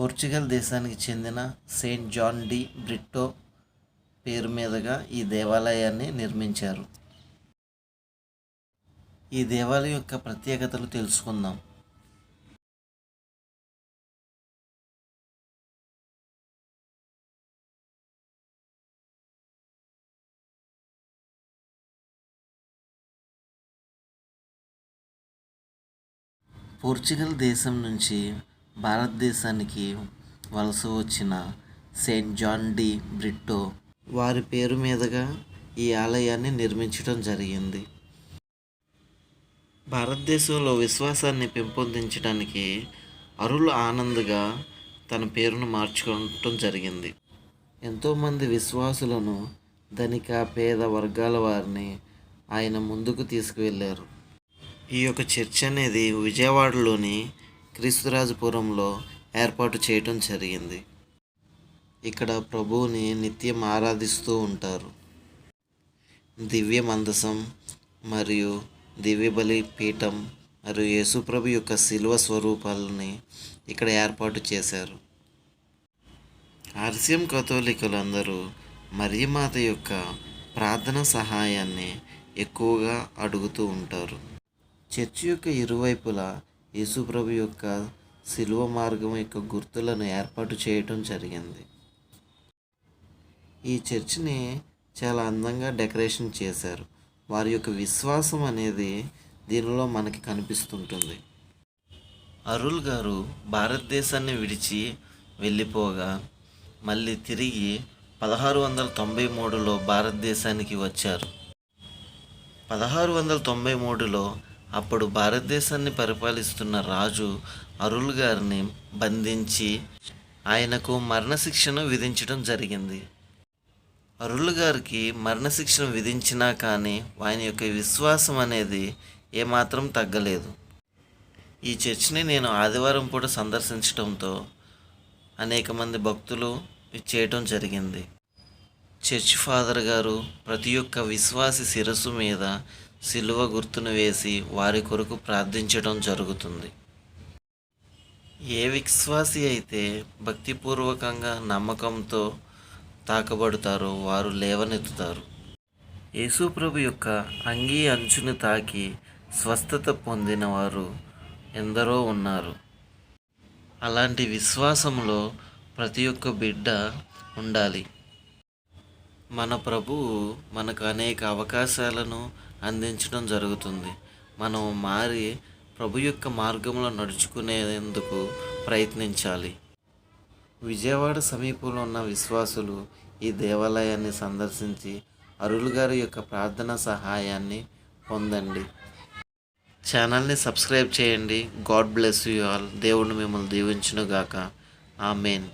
Portugal దేశానికి చెందిన Saint John D Britto పేరు మీదుగా ఈ దేవాలయాన్ని నిర్మించారు. ఈ దేవాలయం యొక్క ప్రత్యేకతలు తెలుసుకుందాం. పోర్చుగల్ దేశం నుంచి భారతదేశానికి వలస వచ్చిన సెయింట్ జాన్ డి బ్రిట్టో వారి పేరు మీదుగా ఈ ఆలయాన్ని నిర్మించడం జరిగింది. భారతదేశంలో విశ్వాసాన్ని పెంపొందించడానికి అరుల్ ఆనంద్గా తన పేరును మార్చుకోవటం జరిగింది. ఎంతోమంది విశ్వాసులను ధనిక పేద వర్గాల వారిని ఆయన ముందుకు తీసుకువెళ్ళారు ఈ యొక్క చర్చ్ అనేది విజయవాడలోని క్రీస్తురాజపురంలో ఏర్పాటు చేయటం జరిగింది. ఇక్కడ ప్రభువుని నిత్యం ఆరాధిస్తూ ఉంటారు. దివ్య మందసం మరియు దివ్య బలి పీఠం మరియు యేసుప్రభు యొక్క శిల్వ స్వరూపాలని ఇక్కడ ఏర్పాటు చేశారు. ఆర్సియం కథోలికులందరూ మరియమాత యొక్క ప్రార్థన సహాయాన్ని ఎక్కువగా అడుగుతూ ఉంటారు. చర్చి యొక్క ఇరువైపులా యేసుప్రభు యొక్క శిలువ మార్గం యొక్క గుర్తులను ఏర్పాటు చేయటం జరిగింది. ఈ చర్చిని చాలా అందంగా డెకరేషన్ చేశారు. వారి యొక్క విశ్వాసం అనేది దీనిలో మనకి కనిపిస్తుంటుంది. అరుల్ గారు భారతదేశాన్ని విడిచి వెళ్ళిపోగా మళ్ళీ తిరిగి పదహారు వందల తొంభై మూడులో భారతదేశానికి వచ్చారు. పదహారు వందల తొంభై మూడులో అప్పుడు భారతదేశాన్ని పరిపాలిస్తున్న రాజు అరుల్ గారిని బంధించి ఆయనకు మరణశిక్షను విధించడం జరిగింది. అరుల్ గారికి మరణశిక్షను విధించినా కానీ ఆయన యొక్క విశ్వాసం అనేది ఏమాత్రం తగ్గలేదు. ఈ చర్చిని నేను ఆదివారం పూట సందర్శించడంతో అనేక మంది భక్తులు చేయటం జరిగింది. చర్చ్ ఫాదర్ గారు ప్రతి ఒక్క విశ్వాసి శిరస్సు మీద సిలువ గుర్తును వేసి వారి కొరకు ప్రార్థించడం జరుగుతుంది. ఏ విశ్వాసి అయితే భక్తిపూర్వకంగా నమ్మకంతో తాకబడతారో వారు లేవనెత్తుతారు. యేసుప్రభు యొక్క అంగీ అంచుని తాకి స్వస్థత పొందిన వారు ఎందరో ఉన్నారు. అలాంటి విశ్వాసంలో ప్రతి ఒక్క బిడ్డ ఉండాలి. మన ప్రభువు మనకు అనేక అవకాశాలను అందించడం జరుగుతుంది. మనం మారి ప్రభు యొక్క మార్గంలో నడుచుకునేందుకు ప్రయత్నించాలి. విజయవాడ సమీపంలో ఉన్న విశ్వాసులు ఈ దేవాలయాన్ని సందర్శించి అరుళు గారి యొక్క ప్రార్థన సహాయాన్ని పొందండి. ఛానల్ని సబ్స్క్రైబ్ చేయండి. God bless you all. దేవుడు మిమ్మల్ని దీవించునుగాక. ఆమెన్.